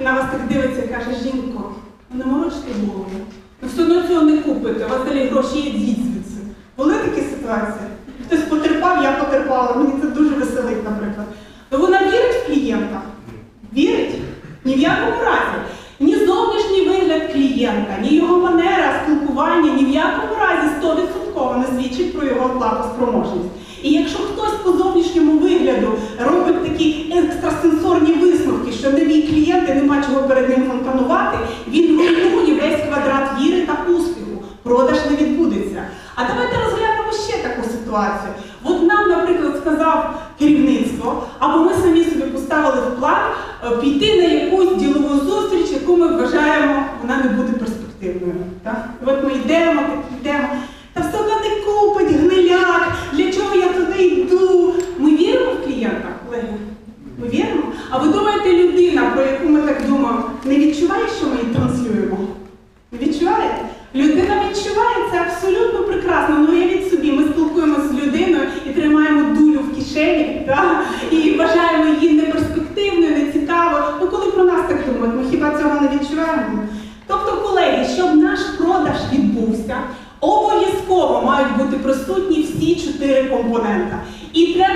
на вас так дивиться і каже, жінко, не морочте голову. Ви все одно цього не купите, у вас далі гроші є звідси. Були такі ситуації? Хтось потерпав, я потерпала, мені це дуже веселить, наприклад. То вона вірить в клієнта? Вірить? Ні в якому разі. Ні зовнішній вигляд клієнта, ні його манера спілкування, ні в якому разі 100% не свідчить про його платоспроможність. І якщо хтось по зовнішньому вигляду робить такі екстрасенсорні висновки, що не мій клієнт і нема чого фонтанувати, він руйнує весь квадрат віри та успіху. Продаж не відбудеться. А давайте розглянемо ще таку ситуацію. От нам, наприклад, сказав керівництво, або ми самі собі поставили в план е, піти на якусь ділову зустріч, яку ми вважаємо, вона не буде перспективною. Так? От ми йдемо, так йдемо. Та все одно не купить, гниляк, для чого я туди йду? Ми віримо в клієнта, колеги? Ми віримо? Ви людина, про яку ми так думаємо, не відчуває, що ми її транслюємо? Ви відчуваєте? Людина відчуває це абсолютно прекрасно. Ну уявіть собі, ми спілкуємося з людиною і тримаємо дулю в кишені, да? і вважаємо її неперспективною, нецікавою. Ну коли про нас так думають, ми хіба цього не відчуваємо? Тобто, колеги, щоб наш продаж відбувся, обов'язково мають бути присутні всі чотири компонента. І для